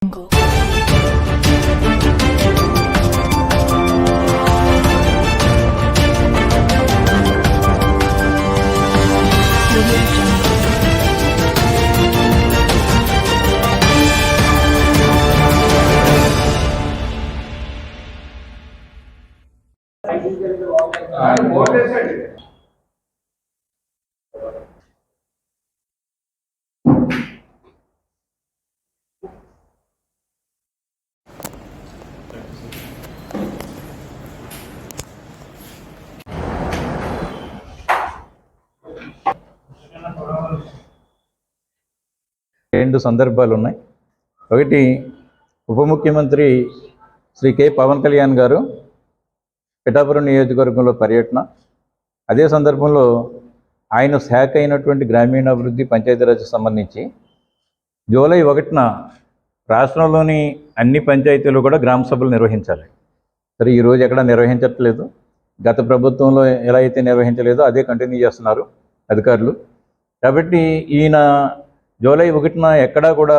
苹果 రెండు సందర్భాలు ఉన్నాయి. ఒకటి ఉప ముఖ్యమంత్రి శ్రీ కె. పవన్ కళ్యాణ్ గారు పిఠాపురం నియోజకవర్గంలో పర్యటన. అదే సందర్భంలో ఆయన శాఖ అయినటువంటి గ్రామీణాభివృద్ధి పంచాయతీరాజ్ సంబంధించి జూలై ఒకటిన రాష్ట్రంలోని అన్ని పంచాయతీలు కూడా గ్రామ సభలు నిర్వహించాలి. సరే ఈరోజు ఎక్కడ నిర్వహించట్లేదు. గత ప్రభుత్వంలో ఎలా అయితే నిర్వహించలేదో అదే కంటిన్యూ చేస్తున్నారు అధికారులు. కాబట్టి ఈయన జూలై ఒకటిన ఎక్కడా కూడా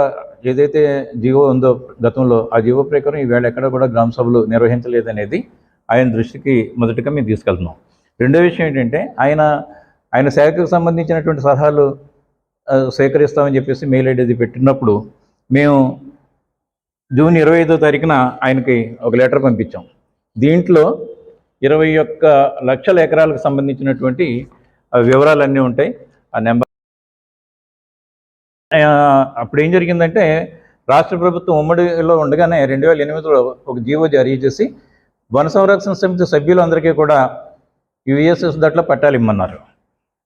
ఏదైతే జీవో ఉందో గతంలో ఆ జీవో ప్రకారం ఈవేళ ఎక్కడ కూడా గ్రామ సభలు నిర్వహించలేదనేది ఆయన దృష్టికి మొదటగా మేము తీసుకెళ్తున్నాం. రెండో విషయం ఏంటంటే ఆయన ఆయన శాఖకు సంబంధించినటువంటి సలహాలు సేకరిస్తామని చెప్పేసి మెయిల్ ఐడి పెట్టినప్పుడు మేము జూన్ ఇరవై ఐదో తారీఖున ఆయనకి ఒక లెటర్ పంపించాం. దీంట్లో ఇరవై ఒక్క లక్షల ఎకరాలకు సంబంధించినటువంటి వివరాలన్నీ ఉంటాయి. ఆ నెంబర్ అప్పుడు ఏం జరిగిందంటే రాష్ట్ర ప్రభుత్వం ఉమ్మడిలో ఉండగానే రెండు వేల ఎనిమిదిలో ఒక జీవో జారీ చేసి వన సంరక్షణ సమితి సభ్యులందరికీ కూడా యుఎస్ఎస్ దట్లో పట్టాలు ఇమ్మన్నారు.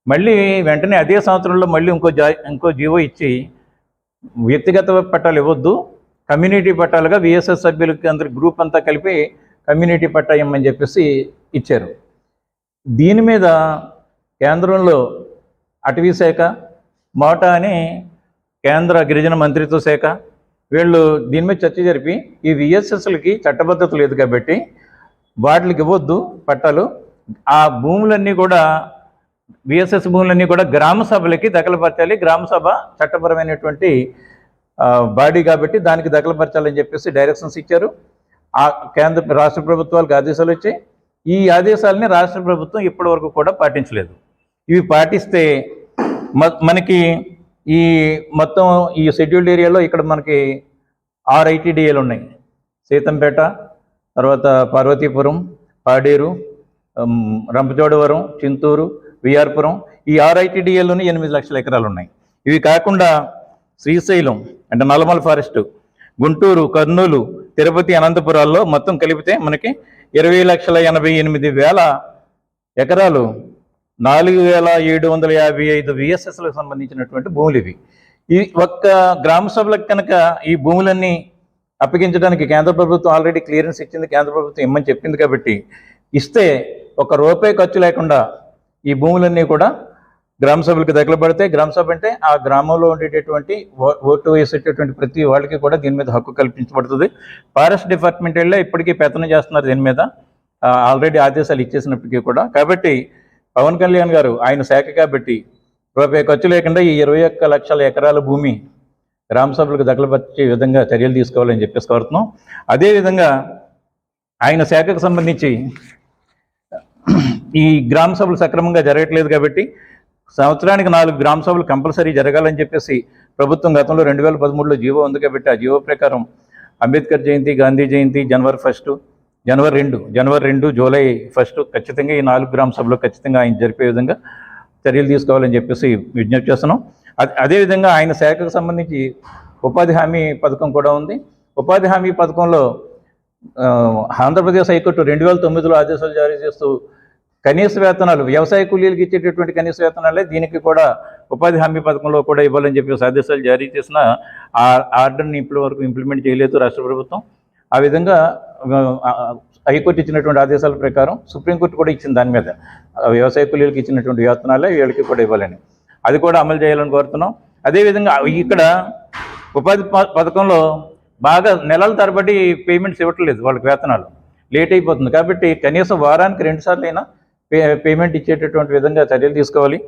మళ్ళీ వెంటనే అదే సంవత్సరంలో మళ్ళీ ఇంకో జా ఇంకో జీవో ఇచ్చి వ్యక్తిగత పట్టాలు ఇవ్వద్దు కమ్యూనిటీ పట్టాలుగా విఎస్ఎస్ సభ్యులకి అందరి గ్రూప్ అంతా కలిపి కమ్యూనిటీ పట్టా ఇమ్మని చెప్పేసి ఇచ్చారు. దీని మీద కేంద్రంలో అటవీ శాఖ మోటా అని కేంద్ర గిరిజన మంత్రిత్వ శాఖ. వీళ్ళు దీని మీద చర్చ జరిపి ఈ విఎస్ఎస్లకి చట్టబద్ధత లేదు కాబట్టి వాటికి ఇవ్వద్దు పట్టాలు. ఆ భూములన్నీ కూడా విఎస్ఎస్ భూములన్నీ కూడా గ్రామ సభలకి దఖలుపరచాలి. గ్రామ సభ చట్టపరమైనటువంటి బాడీ కాబట్టి దానికి దఖలుపరచాలని చెప్పేసి డైరెక్షన్స్ ఇచ్చారు. ఆ కేంద్ర రాష్ట్ర ప్రభుత్వాలకు ఆదేశాలు వచ్చాయి. ఈ ఆదేశాలని రాష్ట్ర ప్రభుత్వం ఇప్పటి వరకు కూడా పాటించలేదు. ఇవి పాటిస్తే మ- మనకి ఈ మొత్తం ఈ షెడ్యూల్డ్ ఏరియాలో ఇక్కడ మనకి ఆరు ఐటీడీఏలు ఉన్నాయి. సీతంపేట తర్వాత పార్వతీపురం పాడేరు రంపచోడవరం చింతూరు విఆర్పురం. ఈ ఆరు ఐటీడీఏలోని ఎనిమిది లక్షల ఎకరాలు ఉన్నాయి. ఇవి కాకుండా శ్రీశైలం అంటే నల్లమల ఫారెస్ట్ గుంటూరు కర్నూలు తిరుపతి అనంతపురాల్లో మొత్తం కలిపితే మనకి ఇరవై లక్షల ఎనభై ఎనిమిది వేల ఎకరాలు నాలుగు వేల ఏడు వందల యాభై ఐదు విఎస్ఎస్లకు సంబంధించినటువంటి భూములు ఇవి. ఈ ఒక్క గ్రామ సభలకు కనుక ఈ భూములన్నీ అప్పగించడానికి కేంద్ర ప్రభుత్వం ఆల్రెడీ క్లియరెన్స్ ఇచ్చింది కేంద్ర ప్రభుత్వం ఇమ్మని చెప్పింది కాబట్టి ఇస్తే ఒక రూపాయి ఖర్చు లేకుండా ఈ భూములన్నీ కూడా గ్రామ సభలకు దగ్గరపడితే గ్రామ సభ అంటే ఆ గ్రామంలో ఉండేటటువంటి ఓ- ఓటు వేసేటటువంటి ప్రతి వాళ్ళకి కూడా దీని మీద హక్కు కల్పించబడుతుంది. ఫారెస్ట్ డిపార్ట్మెంట్ వెళ్ళే ఇప్పటికీ పెత్తనం చేస్తున్నారు దీని మీద. ఆల్రెడీ ఆదేశాలు ఇచ్చేసినప్పటికీ కూడా. కాబట్టి పవన్ కళ్యాణ్ గారు ఆయన శాఖ కాబట్టి రూపాయి ఖర్చు లేకుండా ఈ ఇరవై ఒక్క లక్షల ఎకరాల భూమి గ్రామ సభలకు దఖలుపరిచే విధంగా చర్యలు తీసుకోవాలని చెప్పేసి కోరుతున్నాం. అదేవిధంగా ఆయన శాఖకు సంబంధించి ఈ గ్రామ సభలు సక్రమంగా జరగట్లేదు కాబట్టి సంవత్సరానికి నాలుగు గ్రామ సభలు కంపల్సరీ జరగాలని చెప్పేసి ప్రభుత్వం గతంలో రెండు వేల పదమూడులో జీవో ఉంది కాబట్టి ఆ జీవో ప్రకారం అంబేద్కర్ జయంతి గాంధీ జయంతి జనవరి ఫస్ట్ జనవరి రెండు జనవరి రెండు జూలై ఫస్ట్ ఖచ్చితంగా ఈ నాలుగు గ్రామ సభలో ఖచ్చితంగా ఆయన జరిపే విధంగా చర్యలు తీసుకోవాలని చెప్పేసి విజ్ఞప్తి చేస్తున్నాం. అదే అదేవిధంగా ఆయన శాఖకు సంబంధించి ఉపాధి హామీ పథకం కూడా ఉంది. ఉపాధి హామీ పథకంలో ఆంధ్రప్రదేశ్ హైకోర్టు రెండు వేల తొమ్మిదిలో ఆదేశాలు జారీ చేస్తూ కనీస వేతనాలు వ్యవసాయ కూలీలకు ఇచ్చేటటువంటి కనీస వేతనాలే దీనికి కూడా ఉపాధి హామీ పథకంలో కూడా ఇవ్వాలని చెప్పేసి ఆదేశాలు జారీ చేసిన ఆ ఆర్డర్ని ఇప్పటి వరకు ఇంప్లిమెంట్ చేయలేదు రాష్ట్ర ప్రభుత్వం. ఆ విధంగా హైకోర్టు ఇచ్చినటువంటి ఆదేశాల ప్రకారం సుప్రీంకోర్టు కూడా ఇచ్చింది దాని మీద. వ్యవసాయ కూలీలకు ఇచ్చినటువంటి వేతనాలే వీళ్ళకి కూడా ఇవ్వాలని. అది కూడా అమలు చేయాలని కోరుతున్నాం. అదేవిధంగా ఇక్కడ ఉపాధి ప- పథకంలో బాగా నెలల తరబడి పేమెంట్స్ ఇవ్వట్లేదు వాళ్ళకి వేతనాలు. లేట్ అయిపోతుంది కాబట్టి కనీసం వారానికి రెండుసార్లు అయినా పే పేమెంట్ ఇచ్చేటటువంటి విధంగా చర్యలు తీసుకోవాలి.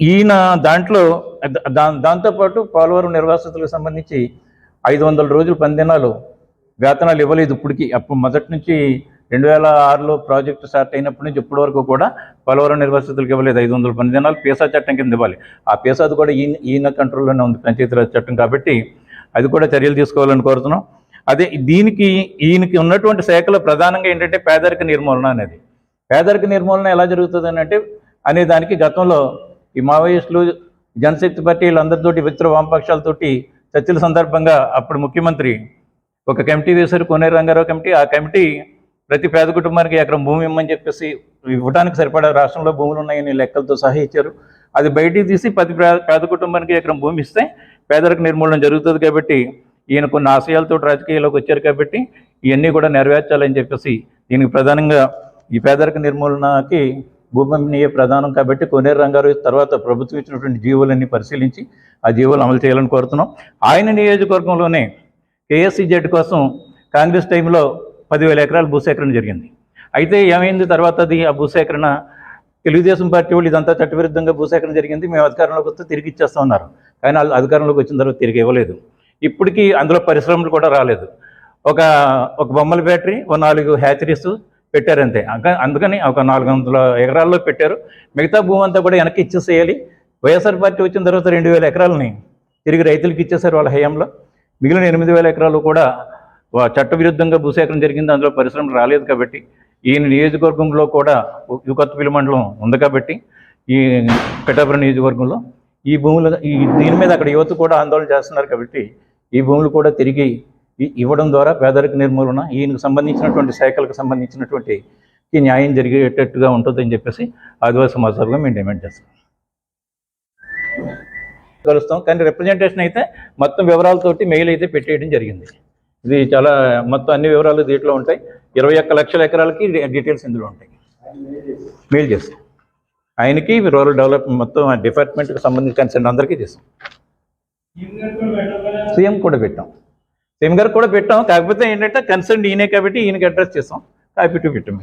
ఈయన దాంట్లో దా దాంతోపాటు పోలవరం నిర్వాసితులకు సంబంధించి ఐదు వందల రోజులు పని దినాలు వేతనాలు ఇవ్వలేదు ఇప్పటికి. అప్పుడు మొదటి నుంచి రెండు వేల ఆరులో ప్రాజెక్టు స్టార్ట్ అయినప్పటి నుంచి ఇప్పటి వరకు కూడా పోలవరం నిర్వాసితులకు ఇవ్వలేదు ఐదు వందల పని దినాలు. పీసా చట్టం కింద ఇవ్వాలి. ఆ పీసాది కూడా ఈయన ఈయన కంట్రోల్లోనే ఉంది. పంచాయతీరాజ్ చట్టం కాబట్టి అది కూడా చర్యలు తీసుకోవాలని కోరుతున్నాం. అదే దీనికి ఈయనకి ఉన్నటువంటి శాఖలో ప్రధానంగా ఏంటంటే పేదరిక నిర్మూలన అనేది. పేదరిక నిర్మూలన ఎలా జరుగుతుంది అని అంటే అనే దానికి గతంలో ఈ మావోయిస్టులు జనశక్తి పార్టీ వీళ్ళందరితోటి మిత్ర వామపక్షాలతోటి చర్చల సందర్భంగా అప్పుడు ముఖ్యమంత్రి ఒక కమిటీ వేశారు కోనేరు రంగారావు కమిటీ. ఆ కమిటీ ప్రతి పేద కుటుంబానికి ఎకరం భూమి ఇమ్మని చెప్పేసి ఇవ్వడానికి సరిపడా రాష్ట్రంలో భూములు ఉన్నాయని లెక్కలతో సహా ఇచ్చారు. అది బయటికి తీసి ప్రతి పేద కుటుంబానికి ఎకరం భూమి ఇస్తే పేదరిక నిర్మూలన జరుగుతుంది కాబట్టి ఈయన కొన్ని ఆశయాలతో రాజకీయాల్లోకి వచ్చారు కాబట్టి ఇవన్నీ కూడా నెరవేర్చాలని చెప్పేసి దీనికి ప్రధానంగా ఈ పేదరిక నిర్మూలనకి భూమి ప్రధానం కాబట్టి కోనేరు రంగారావు తర్వాత ప్రభుత్వం ఇచ్చినటువంటి జీవోలన్నీ పరిశీలించి ఆ జీవోలు అమలు చేయాలని కోరుతున్నాం. ఆయన నియోజకవర్గంలోనే కేఎస్సీ జెడ్ కోసం కాంగ్రెస్ టైంలో పదివేల ఎకరాల భూసేకరణ జరిగింది. అయితే ఏమైంది? తర్వాత అది ఆ భూసేకరణ తెలుగుదేశం పార్టీ వాళ్ళు ఇదంతా చట్టవిరుద్ధంగా భూసేకరణ జరిగింది. మేము అధికారంలోకి వస్తే తిరిగి ఇచ్చేస్తామన్నారు కానీ వాళ్ళు అధికారంలోకి వచ్చిన తర్వాత తిరిగి ఇవ్వలేదు. ఇప్పటికీ అందులో పరిశ్రమలు కూడా రాలేదు. ఒక ఒక బొమ్మల బ్యాటరీ ఒక నాలుగు హ్యాచరీస్ పెట్టారంతే. అంక- అందుకని ఒక నాలుగు వందల ఎకరాల్లో పెట్టారు. మిగతా భూమి అంతా కూడా వెనక్కి ఇచ్చేసేయాలి. వైఎస్ఆర్ పార్టీ వచ్చిన తర్వాత రెండు వేల ఎకరాలని తిరిగి రైతులకు ఇచ్చేసారు వాళ్ళ హయాంలో. మిగిలిన ఎనిమిది వేల ఎకరాలు కూడా చట్టవిరుద్ధంగా భూసేకరణ జరిగింది. అందులో పరిశ్రమలు రాలేదు కాబట్టి ఈయన నియోజకవర్గంలో కూడా ఈ మండలం ఉంది కాబట్టి ఈ పిఠాపురం నియోజకవర్గంలో ఈ భూములు ఈ దీని మీద అక్కడ యువత కూడా ఆందోళన చేస్తున్నారు కాబట్టి ఈ భూములు కూడా తిరిగి ఇవ్వడం ద్వారా పేదరిక నిర్మూలన ఈయనకు సంబంధించినటువంటి శాఖలకు సంబంధించినటువంటి ఈ న్యాయం జరిగేటట్టుగా ఉంటుందని చెప్పేసి ఆదివాసీ సమాజంగా మేము డిమాండ్ చేస్తాం కలుస్తాం. కానీ రిప్రజెంటేషన్ అయితే మొత్తం వివరాలతోటి మెయిల్ అయితే పెట్టేయడం జరిగింది. ఇది చాలా మొత్తం అన్ని వివరాలు దీంట్లో ఉంటాయి. ఇరవై ఒక్క లక్షల ఎకరాలకి డీటెయిల్స్ ఇందులో ఉంటాయి. మెయిల్ చేస్తాం. ఆయనకి రూరల్ డెవలప్ మొత్తం డిపార్ట్మెంట్కి సంబంధించిన కన్సర్న్ అందరికీ చేస్తాం. సీఎం కూడా పెట్టాం. సీఎం గారు కూడా పెట్టాం. కాకపోతే ఏంటంటే కన్సర్న్ ఈయనే కాబట్టి ఈయనకి అడ్రస్ చేస్తాం. కాపీ టు పెట్టాం